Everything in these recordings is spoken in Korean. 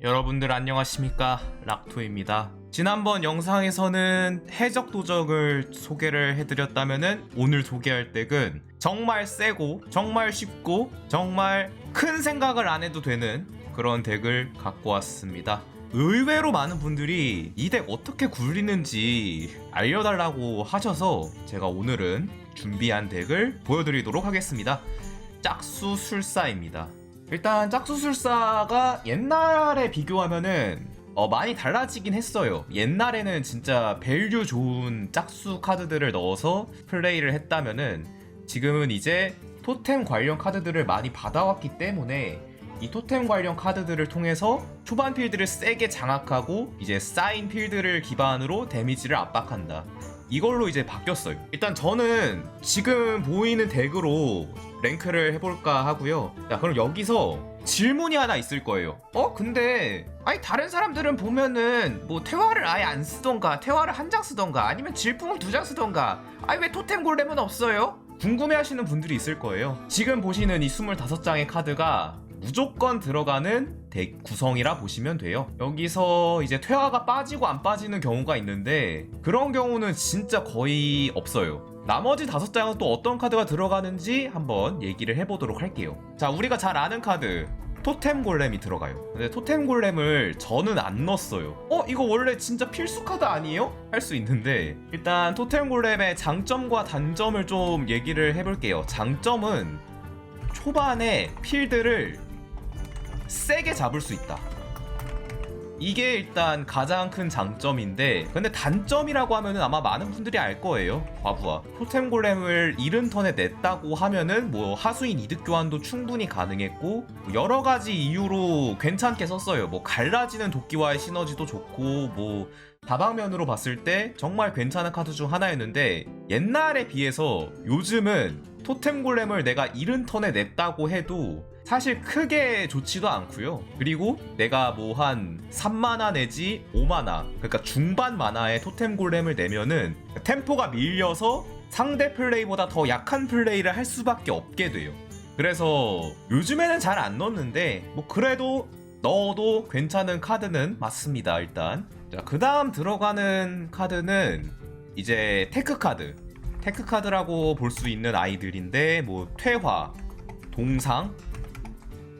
여러분들 안녕하십니까? 락토입니다. 지난번 영상에서는 해적 도적을 소개를 해드렸다면은 오늘 소개할 덱은 정말 세고 정말 쉽고 정말 큰 생각을 안 해도 되는 그런 덱을 갖고 왔습니다. 의외로 많은 분들이 이 덱 어떻게 굴리는지 알려달라고 하셔서 제가 오늘은 준비한 덱을 보여드리도록 하겠습니다. 짝수 술사입니다 일단 짝수술사가 옛날에 비교하면은 어, 많이 달라지긴 했어요. 옛날에는 진짜 밸류 좋은 짝수 카드들을 넣어서 플레이를 했다면은 지금은 이제 토템 관련 카드들을 많이 받아왔기 때문에 이 토템 관련 카드들을 통해서 초반 필드를 세게 장악하고 이제 쌓인 필드를 기반으로 데미지를 압박한다. 이걸로 이제 바뀌었어요. 일단 저는 지금 보이는 덱으로 랭크를 해볼까 하고요. 자, 그럼 여기서 질문이 하나 있을 거예요. 어, 근데 아니 다른 사람들은 보면은 뭐 태화를 아예 안 쓰던가, 태화를 한 장 쓰던가, 아니면 질풍을 두 장 쓰던가. 아니 왜 토템 골렘은 없어요? 궁금해 하시는 분들이 있을 거예요. 지금 보시는 이 25장의 카드가 무조건 들어가는 덱 구성이라 보시면 돼요. 여기서 이제 퇴화가 빠지고 안 빠지는 경우가 있는데 그런 경우는 진짜 거의 없어요. 나머지 다섯 장은 또 어떤 카드가 들어가는지 한번 얘기를 해보도록 할게요. 자, 우리가 잘 아는 카드. 토템 골렘이 들어가요. 근데 토템 골렘을 저는 안 넣었어요. 어, 이거 원래 진짜 필수 카드 아니에요? 할 수 있는데 일단 토템 골렘의 장점과 단점을 좀 얘기를 해볼게요. 장점은 초반에 필드를 세게 잡을 수 있다. 이게 일단 가장 큰 장점인데 근데 단점이라고 하면은 아마 많은 분들이 알 거예요 과부하 토템 골렘을 이른 턴에 냈다고 하면은 뭐 하수인 이득 교환도 충분히 가능했고 뭐 여러 가지 이유로 괜찮게 썼어요 뭐 갈라지는 도끼와의 시너지도 좋고 뭐 다방면으로 봤을 때 정말 괜찮은 카드 중 하나였는데 옛날에 비해서 요즘은 토템 골렘을 내가 이른 턴에 냈다고 해도 사실 크게 좋지도 않고요. 그리고 내가 뭐 한 3만화 내지 5만화, 그러니까 중반 만화의 토템 골렘을 내면은 템포가 밀려서 상대 플레이보다 더 약한 플레이를 할 수밖에 없게 돼요. 그래서 요즘에는 잘 안 넣는데 뭐 그래도 넣어도 괜찮은 카드는 맞습니다. 일단 자, 그다음 들어가는 카드는 이제 테크 카드. 테크 카드라고 볼 수 있는 아이들인데 뭐 퇴화, 동상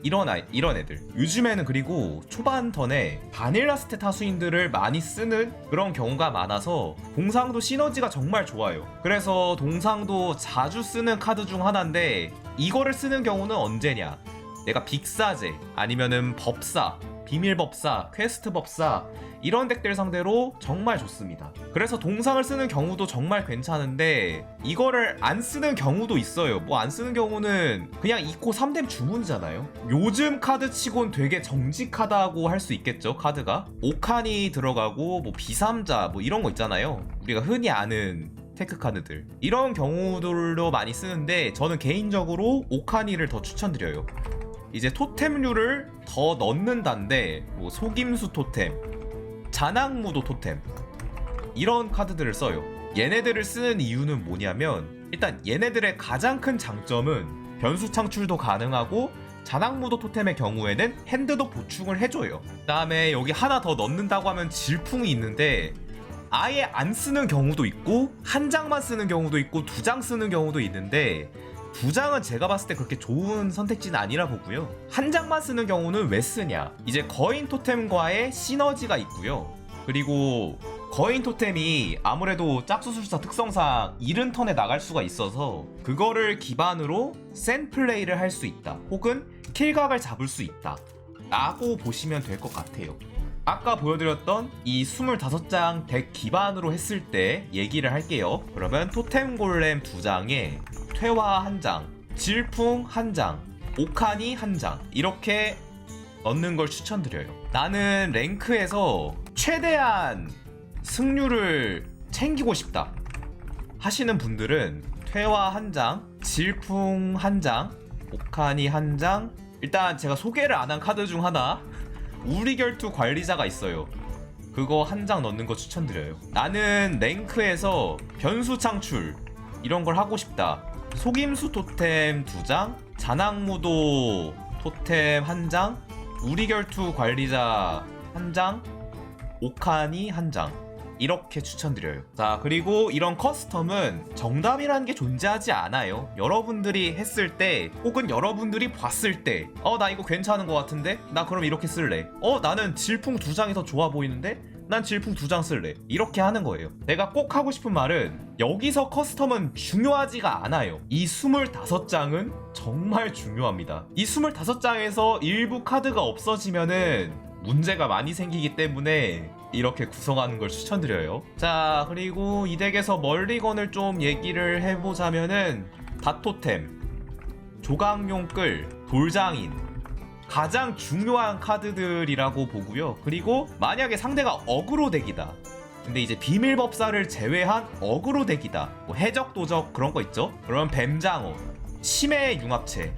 이런 아이, 이런 애들. 요즘에는 그리고 초반 턴에 바닐라 스탯 하수인들을 많이 쓰는 그런 경우가 많아서 동상도 시너지가 정말 좋아요. 그래서 동상도 자주 쓰는 카드 중 하나인데 이거를 쓰는 경우는 언제냐? 내가 빅사제 아니면은 법사 비밀법사, 퀘스트 법사 이런 덱들 상대로 정말 좋습니다. 그래서 동상을 쓰는 경우도 정말 괜찮은데 이거를 안 쓰는 경우도 있어요. 뭐 안 쓰는 경우는 그냥 2코 3뎀 주문이잖아요. 요즘 카드 치곤 되게 정직하다고 할 수 있겠죠, 카드가. 오칸이 들어가고 뭐 비삼자 뭐 이런 거 있잖아요. 우리가 흔히 아는 테크 카드들 이런 경우들로 많이 쓰는데 저는 개인적으로 오카니를 더 추천드려요. 이제 토템류를 더 넣는다는데 뭐 속임수 토템, 잔악무도 토템 이런 카드들을 써요. 얘네들을 쓰는 이유는 뭐냐면 일단 얘네들의 가장 큰 장점은 변수 창출도 가능하고 잔악무도 토템의 경우에는 핸드도 보충을 해줘요. 그다음에 여기 하나 더 넣는다고 하면 질풍이 있는데 아예 안 쓰는 경우도 있고 한 장만 쓰는 경우도 있고 두 장 쓰는 경우도 있는데 두 장은 제가 봤을 때 그렇게 좋은 선택지는 아니라 보고요. 한 장만 쓰는 경우는 왜 쓰냐? 이제 거인 토템과의 시너지가 있고요. 그리고 거인 토템이 아무래도 짝수술사 특성상 이른 턴에 나갈 수가 있어서 그거를 기반으로 센 플레이를 할 수 있다. 혹은 킬각을 잡을 수 있다. 라고 보시면 될 것 같아요. 아까 보여드렸던 이 25장 덱 기반으로 했을 때 얘기를 할게요. 그러면 토템 골렘 2장에 퇴화 1장, 질풍 1장, 오카니 1장 이렇게 넣는 걸 추천드려요. 나는 랭크에서 최대한 승률을 챙기고 싶다 하시는 분들은 퇴화 1장, 질풍 1장, 오카니 1장 일단 제가 소개를 안 한 카드 중 하나 우리 결투 관리자가 있어요. 그거 한 장 넣는 거 추천드려요. 나는 랭크에서 변수 창출 이런 걸 하고 싶다. 속임수 토템 두 장, 잔악무도 토템 한 장, 우리 결투 관리자 한 장, 오카니 한 장. 이렇게 추천드려요. 자, 그리고 이런 커스텀은 정답이라는 게 존재하지 않아요. 여러분들이 했을 때, 혹은 여러분들이 봤을 때, 어, 나 이거 괜찮은 것 같은데? 나 그럼 이렇게 쓸래. 어, 나는 질풍 두 장이 더 좋아 보이는데? 난 질풍 두 장 쓸래. 이렇게 하는 거예요. 내가 꼭 하고 싶은 말은, 여기서 커스텀은 중요하지가 않아요. 이 25장은 정말 중요합니다. 이 25장에서 일부 카드가 없어지면은, 문제가 많이 생기기 때문에 이렇게 구성하는 걸 추천드려요. 자, 그리고 이 덱에서 멀리건을 좀 얘기를 해보자면은 다토템, 조각용 끌, 돌장인 가장 중요한 카드들이라고 보고요. 그리고 만약에 상대가 어그로 덱이다. 근데 이제 비밀법사를 제외한 어그로 덱이다. 뭐 해적 도적 그런 거 있죠? 그러면 뱀장어, 심해의 융합체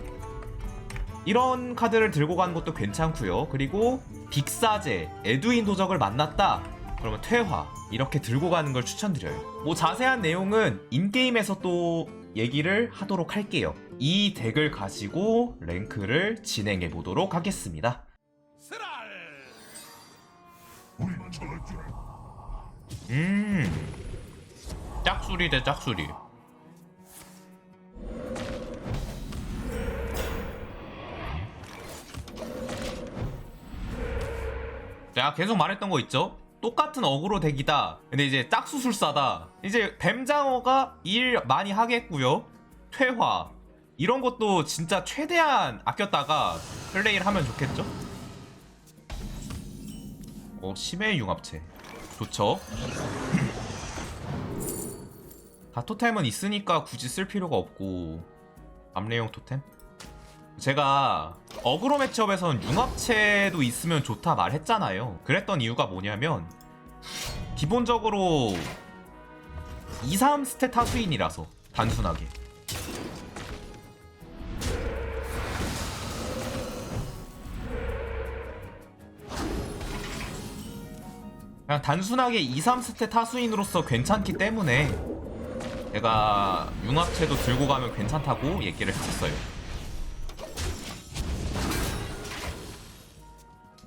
이런 카드를 들고 가는 것도 괜찮고요. 그리고 빅사제, 에두인 도적을 만났다. 그러면 퇴화 이렇게 들고 가는 걸 추천드려요. 뭐 자세한 내용은 인게임에서 또 얘기를 하도록 할게요. 이 덱을 가지고 랭크를 진행해 보도록 하겠습니다. 음, 짝수리 대 짝수리. 내가 계속 말했던 거 있죠? 똑같은 어그로 덱이다. 근데 이제 짝수술사다. 이제 뱀장어가 일 많이 하겠고요. 퇴화. 이런 것도 진짜 최대한 아꼈다가 플레이를 하면 좋겠죠? 어, 심해 융합체. 좋죠? 다 토템은 있으니까 굳이 쓸 필요가 없고 암레용 토템? 제가 어그로 매치업에선 융합체도 있으면 좋다 말했잖아요. 그랬던 이유가 뭐냐면 기본적으로 2, 3 스탯 하수인이라서 단순하게 그냥 단순하게 2, 3 스탯 하수인으로서 괜찮기 때문에 제가 융합체도 들고 가면 괜찮다고 얘기를 했었어요.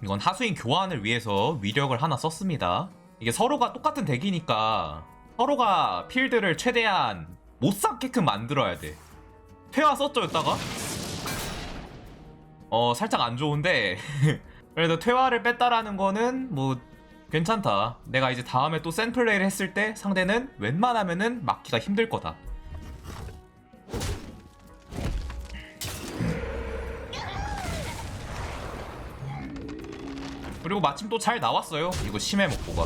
이건 하수인 교환을 위해서 위력을 하나 썼습니다. 이게 서로가 똑같은 덱이니까 서로가 필드를 최대한 못 쌓게끔 만들어야 돼. 퇴화 썼죠, 이따가? 어, 살짝 안 좋은데. 그래도 퇴화를 뺐다라는 거는 뭐 괜찮다. 내가 이제 다음에 또 센 플레이를 했을 때 상대는 웬만하면은 막기가 힘들 거다. 그리고 마침 또 잘 나왔어요. 이거 심해 먹보가.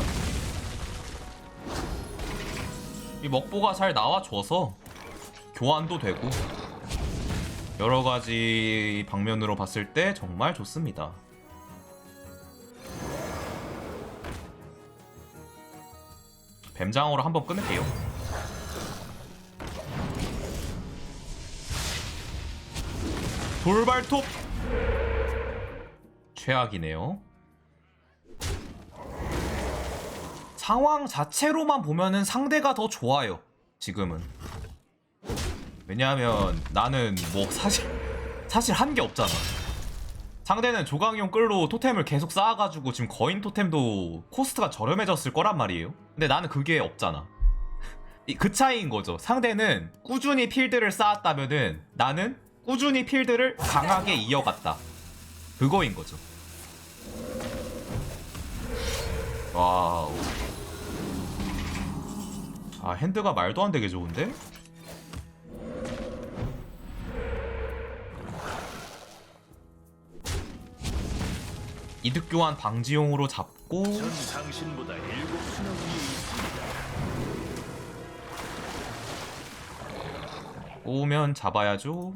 이 먹보가 잘 나와줘서 교환도 되고 여러 가지 방면으로 봤을 때 정말 좋습니다. 뱀장어로 한번 끊을게요. 돌발톱 최악이네요. 상황 자체로만 보면은 상대가 더 좋아요. 지금은. 왜냐하면 나는 뭐 사실 사실 한 게 없잖아. 상대는 조강용 끌로 토템을 계속 쌓아가지고 지금 거인 토템도 코스트가 저렴해졌을 거란 말이에요. 근데 나는 그게 없잖아. 이- 그 차이인 거죠. 상대는 꾸준히 필드를 쌓았다면은 나는 꾸준히 필드를 강하게 이어갔다. 그거인 거죠. 와우. 아 핸드가 말도 안 되게 좋은데? 이득 교환 방지용으로 잡고 전 당신보다 일곱 수나 위에 있습니다. 오면 잡아야죠.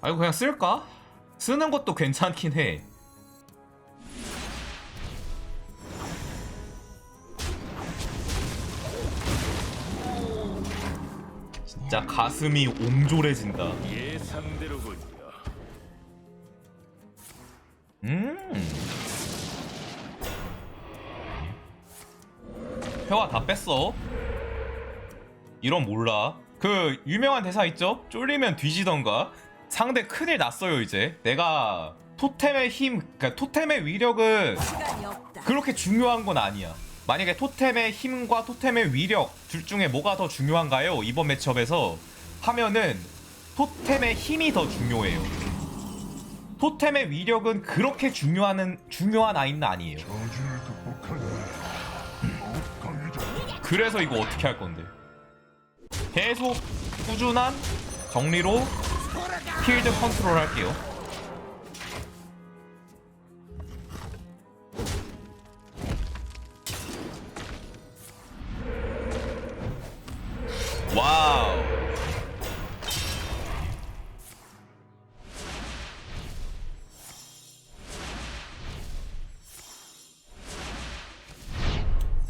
아 이거 그냥 쓸까? 쓰는 것도 괜찮긴 해. 진짜 가슴이 옹졸해진다. 예상대로군요. 음. 회화 다 뺐어. 이런 몰라. 그 유명한 대사 있죠? 쫄리면 뒤지던가. 상대 큰일 났어요 이제. 내가 토템의 힘, 그러니까 토템의 위력은. 그렇게 중요한 건 아니야. 만약에 토템의 힘과 토템의 위력 둘 중에 뭐가 더 중요한가요? 이번 매치업에서 하면은 토템의 힘이 더 중요해요. 토템의 위력은 그렇게 중요한 중요한 아이는 아니에요. 그래서 이거 어떻게 할 건데? 계속 꾸준한 정리로 필드 컨트롤 할게요.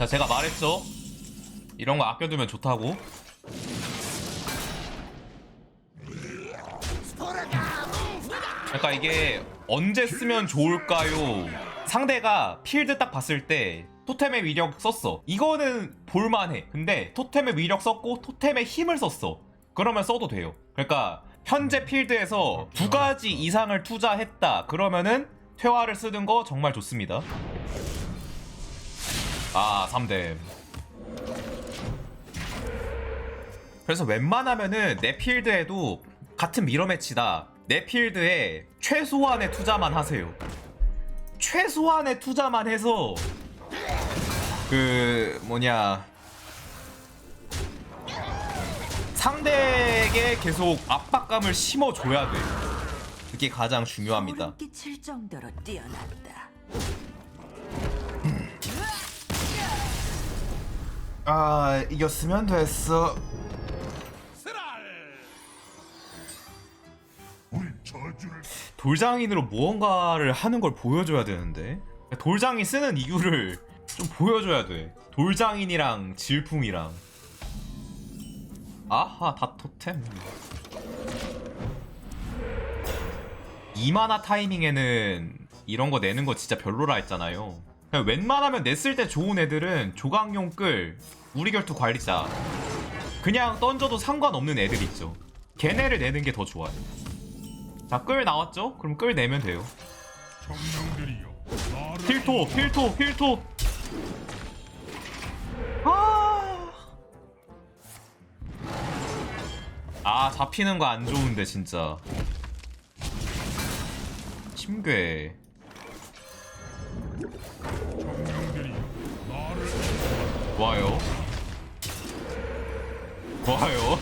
제가 말했죠. 이런 거 아껴두면 좋다고. 그러니까 이게 언제 쓰면 좋을까요? 상대가 필드 딱 봤을 때 토템의 위력 썼어. 이거는 볼만해. 근데 토템의 위력 썼고 토템의 힘을 썼어. 그러면 써도 돼요. 그러니까 현재 필드에서 두 가지 이상을 투자했다. 그러면은 퇴화를 쓰는 거 정말 좋습니다. 아, 3댐. 그래서 웬만하면은 내 필드에도 같은 미러 매치다. 내 필드에 최소한의 투자만 하세요. 최소한의 투자만 해서 그 뭐냐 상대에게 계속 압박감을 심어줘야 돼. 그게 가장 중요합니다. 아 이겼으면 됐어. 돌장인으로 무언가를 하는 걸 보여줘야 되는데. 돌장인 쓰는 이유를 좀 보여줘야 돼. 돌장인이랑 질풍이랑. 아하 다 토템. 이만화 타이밍에는 이런 거 내는 거 진짜 별로라 했잖아요 웬만하면 냈을 때 좋은 애들은 조각용 끌 우리 결투 관리자 그냥 던져도 상관없는 애들 있죠 걔네를 내는 게 더 좋아요 자, 끌 나왔죠? 그럼 끌 내면 돼요. 필토, 필토, 필토. 아. 아, 잡히는 거 안 좋은데 진짜. 심괴. 좋아요. 좋아요.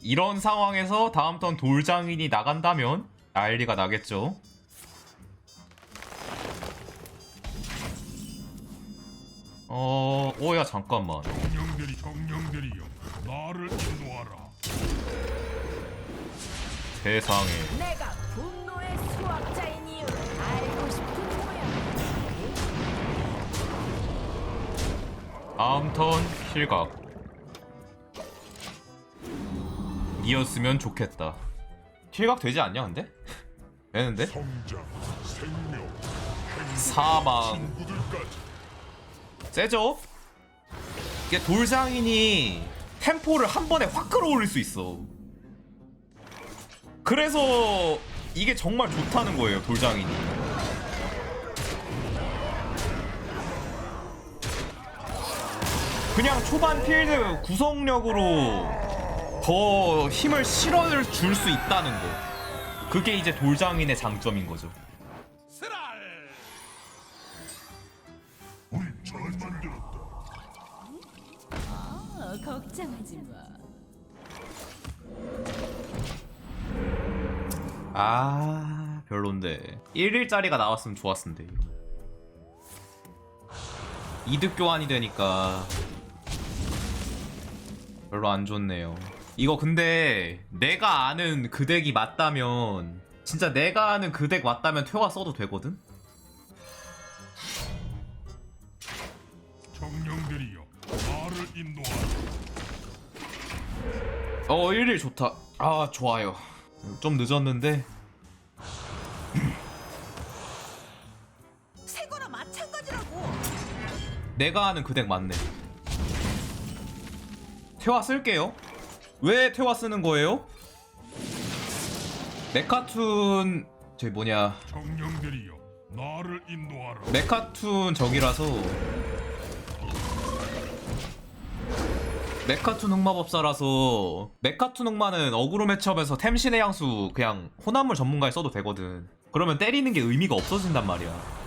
이런 상황에서 다음 턴 돌장인이 나간다면 난리가 나겠죠. 어, 오야 잠깐만. 정령들이 정령들이여 나를 인도하라 세상에. 다음 턴 실각. 이었으면 좋겠다. 실각 되지 않냐 근데? 되는데? 사망. 세죠? 이게 돌장인이 템포를 한 번에 확 끌어올릴 수 있어. 그래서 이게 정말 좋다는 거예요, 돌장인이. 그냥 초반 필드 구성력으로 더 힘을 실어줄 수 있다는 거. 그게 이제 돌장인의 장점인 거죠. 어, 걱정하지 마. 아 별론데 1일짜리가 나왔으면 좋았는데 이득 교환이 되니까 별로 안 좋네요 이거 근데 내가 아는 그 덱이 맞다면 진짜 내가 아는 그 덱 맞다면 퇴화 써도 되거든? 정령들이여 나를 인도하라 어 1일 좋다 아 좋아요 좀 늦었는데 새거나 마찬가지라고. 내가 아는 그 덱 맞네. 퇴화 쓸게요. 왜 퇴화 쓰는 거예요? 메카툰 저기 뭐냐 정령들이여 나를 인도하라. 메카툰 적이라서 메카툰 흑마법사라서 메카툰 흑마는 어그로 매치업에서 템신의 향수 그냥 혼합물 전문가에 써도 되거든 그러면 때리는 게 의미가 없어진단 말이야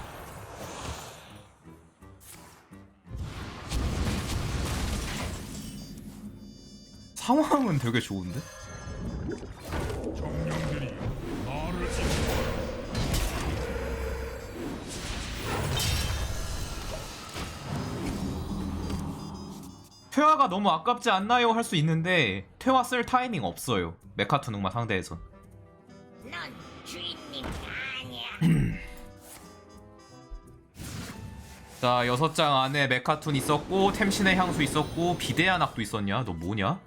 상황은 되게 좋은데? 정령들이여 나를 인도하라. 퇴화가 너무 아깝지 않나요? 할 수 있는데 퇴화 쓸 타이밍 없어요 메카툰 흑마 상대에선 넌 주인님 아니야. 자 여섯 장 안에 메카툰 있었고 템신의 향수 있었고 비대한 악도 있었냐? 너 뭐냐?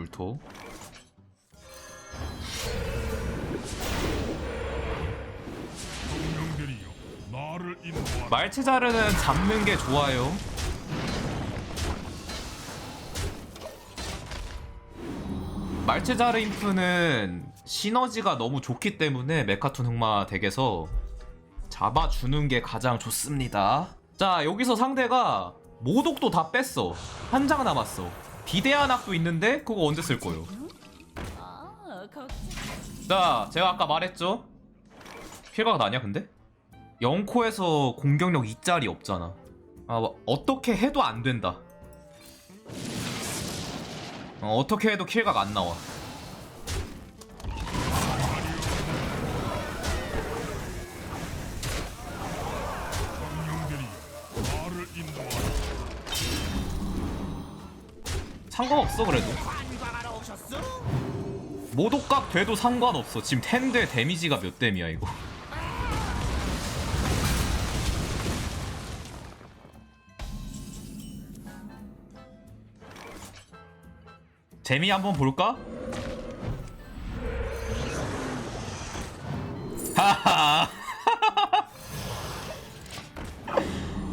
불토. 말체자르는 잡는 게 좋아요. 말체자르 인프는 시너지가 너무 좋기 때문에 메카툰 흑마 덱에서 잡아주는 게 가장 좋습니다. 자 여기서 상대가 모독도 다 뺐어. 한 장 남았어 비대한 악도 있는데 그거 언제 쓸 거예요. 자, 제가 아까 말했죠? 킬각 나냐, 근데? 0코에서 공격력 2짜리 없잖아. 아, 뭐, 어떻게 해도 안 된다. 어, 어떻게 해도 킬각 안 나와. 상관없어, 그래도. 모독각 돼도 상관없어. 지금 텐데 데미지가 몇 댐이야, 이거. 재미 한번 볼까? 하하.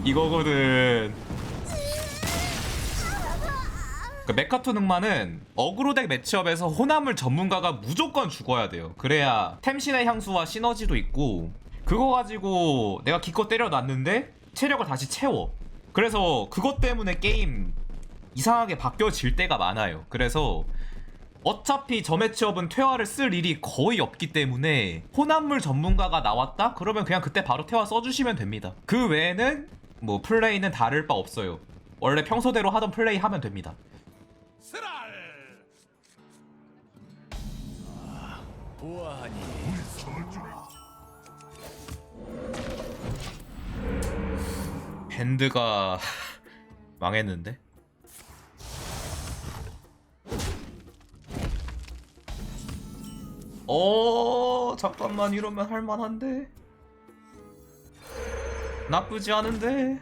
이거거든. 그 메카톤 흑마는 어그로덱 매치업에서 호남물 전문가가 무조건 죽어야 돼요. 그래야 템신의 향수와 시너지도 있고 그거 가지고 내가 기껏 때려놨는데 체력을 다시 채워. 그래서 그것 때문에 게임 이상하게 바뀌어질 때가 많아요. 그래서 어차피 저 매치업은 퇴화를 쓸 일이 거의 없기 때문에 혼합물 전문가가 나왔다? 그러면 그냥 그때 바로 퇴화 써주시면 됩니다. 그 외에는 뭐 플레이는 다를 바 없어요. 원래 평소대로 하던 플레이 하면 됩니다. 보아하니. 밴드가 망했는데? 어 잠깐만 이러면 할만한데? 나쁘지 않은데?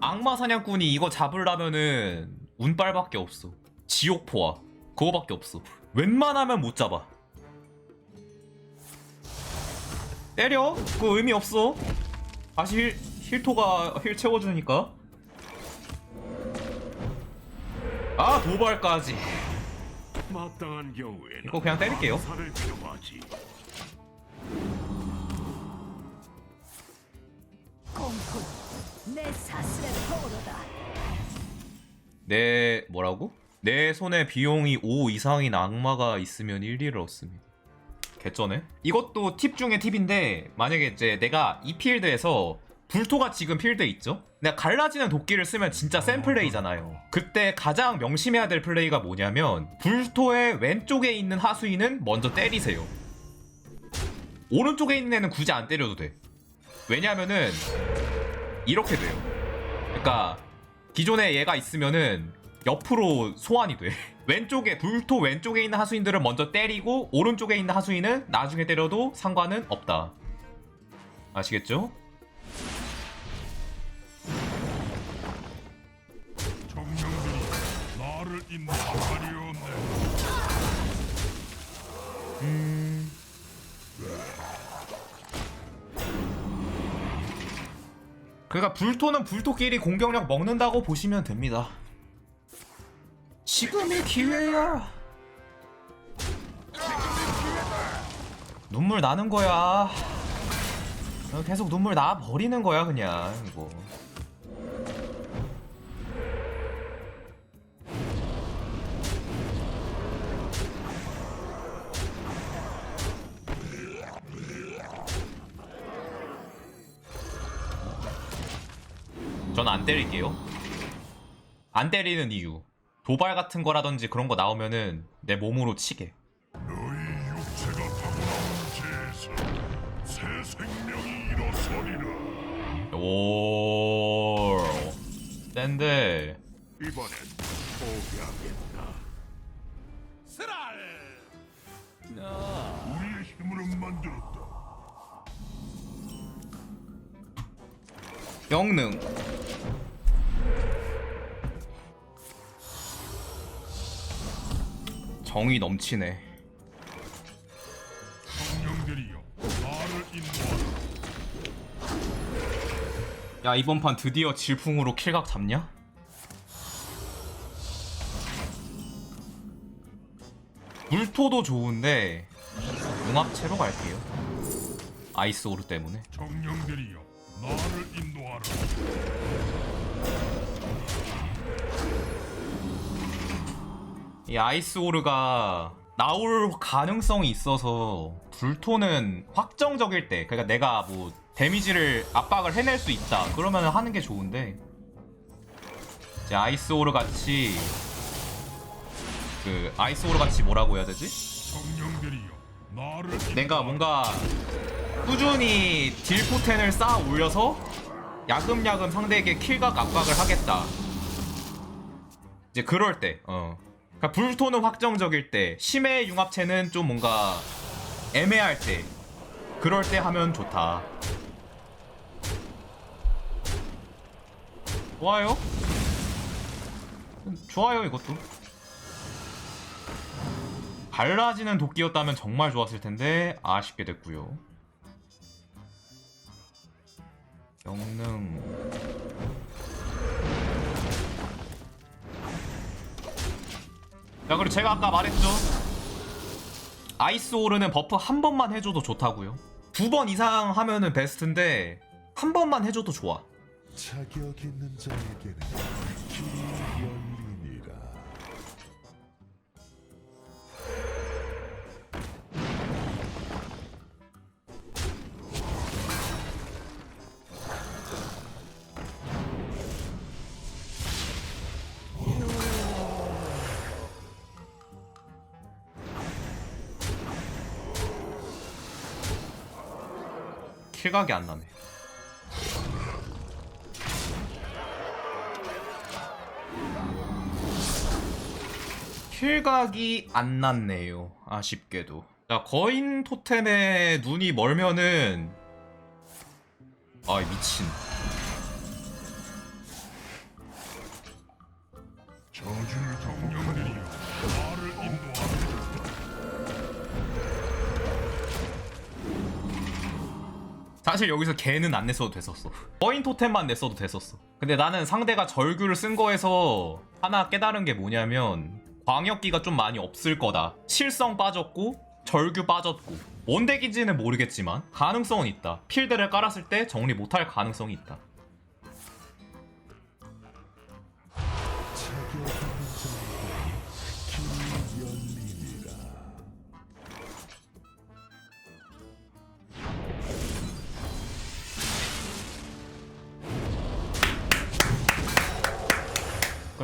악마 사냥꾼이 이거 잡으려면은 운빨밖에 없어 지옥포화 그거밖에 없어 웬만하면 못 잡아 때려? 그거 의미 없어. 다시 힐, 힐토가 힐 채워주니까. 아 도발까지. 마땅한 경우에는 이거 그냥 때릴게요. 내. 내 뭐라고? 내 손에 비용이 5 이상인 악마가 있으면 1위를 얻습니다. 개쩌네. 이것도 팁 중에 팁인데 만약에 이제 내가 이 필드에서 불토가 지금 필드에 있죠? 내가 갈라지는 도끼를 쓰면 진짜 센 플레이잖아요. 그때 가장 명심해야 될 플레이가 뭐냐면 불토의 왼쪽에 있는 하수인은 먼저 때리세요. 오른쪽에 있는 애는 굳이 안 때려도 돼. 왜냐면은 이렇게 돼요. 그러니까 기존에 얘가 있으면은 옆으로 소환이 돼. 왼쪽에 불토 왼쪽에 있는 하수인들을 먼저 때리고 오른쪽에 있는 하수인은 나중에 때려도 상관은 없다. 아시겠죠? 정령들이여 나를 인도하리오네. 그러니까 불토는 불토끼리 공격력 먹는다고 보시면 됩니다. 지금이 기회야. 눈물 나는 거야. 어, 계속 눈물 나 버리는 거야 그냥 이거. 전 안 때릴게요. 안 때리는 이유. 도발 같은 거라든지 그런 거 나오면은 내 몸으로 치게. 너희 육체가 타고난 죄에서 새 생명이 일어서리라. 오. 센데. 이번엔 포기하겠다. 우리의 힘으로 만들었다. 영능. 정이 넘치네. 야 이번 판 드디어 질풍으로 킬각 잡냐? 물토도 좋은데 융합체로 갈게요. 아이스 오르 때문에. 정령들이여 나를 인도하라. 이 아이스 오르가 나올 가능성이 있어서 불토는 확정적일 때 그러니까 내가 뭐 데미지를 압박을 해낼 수 있다 그러면 하는 게 좋은데 이제 아이스 오르 같이 그 아이스 오르 같이 뭐라고 해야 되지? 내가 뭔가 꾸준히 딜 포텐을 쌓아 올려서 야금야금 상대에게 킬각 압박을 하겠다. 이제 그럴 때, 어. 그러니까 불토는 확정적일 때, 심해 융합체는 좀 뭔가 애매할 때, 그럴 때 하면 좋다. 좋아요? 좋아요, 이것도. 갈라지는 도끼였다면 정말 좋았을 텐데 아쉽게 됐고요. 영능 자 그리고 제가 아까 말했죠. 아이스 오르는 버프 한 번만 해줘도 좋다고요. 두 번 이상 하면은 베스트인데 한 번만 해줘도 좋아. 자격 있는 자에게는 길이 킬각이 안 나네. 킬각이 안 났네요. 아쉽게도. 자 거인 토템에 눈이 멀면은 아 미친 사실 여기서 개는 안 냈어도 됐었어. 거인 토템만 냈어도 됐었어. 근데 나는 상대가 절규를 쓴 거에서 하나 깨달은 게 뭐냐면 광역기가 좀 많이 없을 거다. 실성 빠졌고 절규 빠졌고 뭔 덱인지는 모르겠지만 가능성은 있다. 필드를 깔았을 때 정리 못할 가능성이 있다.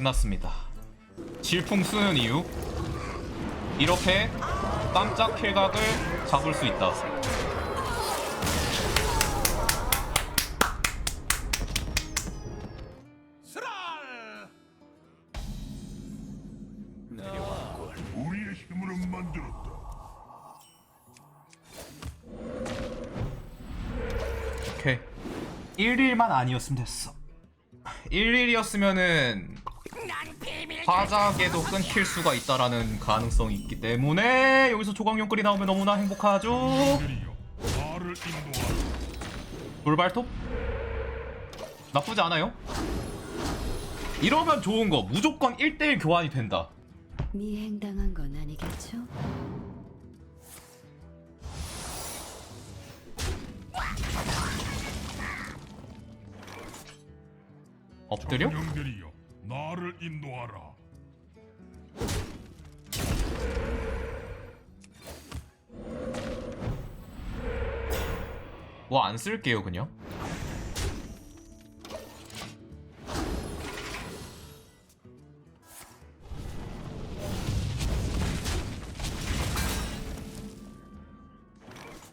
끝났습니다. 질풍 쓰는 이유 이렇게 깜짝 킬각을 잡을 수 있다. 우리의 힘으로 만들었다. 오케이. 1일만 아니었으면 됐어. 1일이었으면은 화작에도 끊길 수가 있다라는 가능성이 있기 때문에 여기서 조광용끌이 나오면 너무나 행복하죠. 돌발톱? 나쁘지 않아요? 이러면 좋은 거 무조건 1대1 교환이 된다 미행당한 건 아니겠죠? 엎드려? 정령들이여 나를 인도하라 뭐 안 쓸게요 그냥?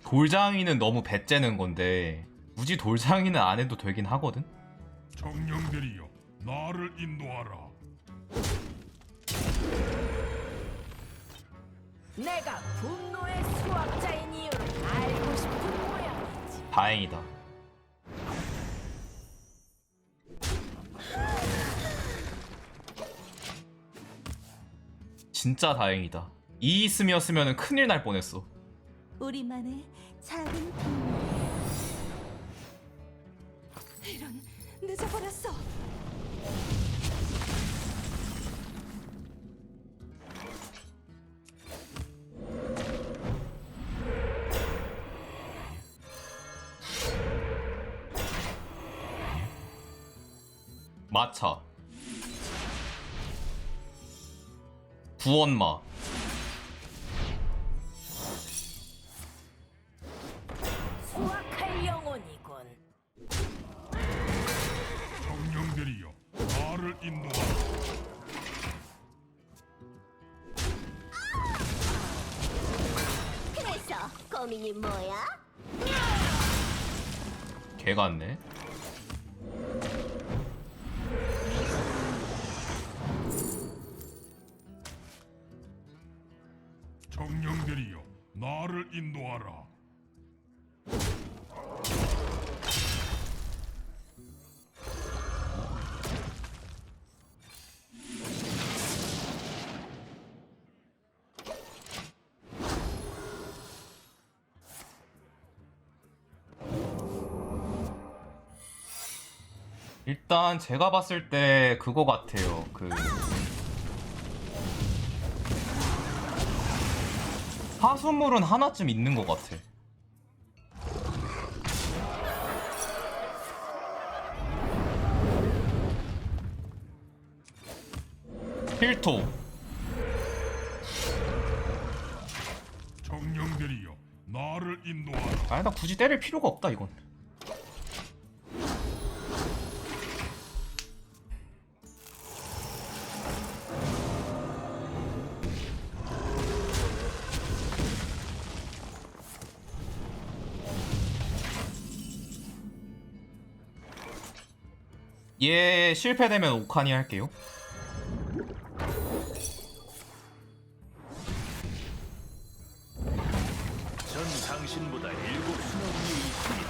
돌장이는 너무 배째는 건데 굳이 돌장이는 안 해도 되긴 하거든? 정령들이여 나를 인도하라 내가 분노의 수학자인 이유를 알고 싶은 모양이지. 다행이다 진짜 다행이다 이 있음이었으면 큰일 날 뻔했어 우리만의 작은 비밀. 이런 늦어버렸어. 마차 구원마 수학할 영혼이군. 정령들이여 나를 인도하라 그래서 고민이 뭐야? 개 같네 인도하라 일단 제가 봤을 때 그거 같아요. 그 하수물은 하나쯤 있는 것 같아. 필토 정령들이여 나를 인도하라 아니 나 굳이 때릴 필요가 없다 이건. 얘 실패되면 오카니 할게요. 전 당신보다 일곱 수나 위에 있습니다.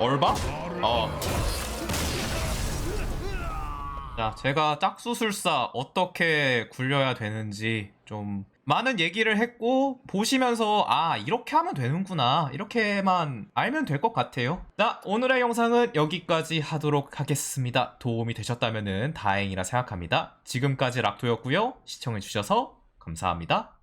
얼바? 어. 자, 제가 짝수술사 어떻게 굴려야 되는지 좀 많은 얘기를 했고 보시면서 아 이렇게 하면 되는구나 이렇게만 알면 될 것 같아요. 자 오늘의 영상은 여기까지 하도록 하겠습니다. 도움이 되셨다면 다행이라 생각합니다. 지금까지 락토였고요. 시청해주셔서 감사합니다.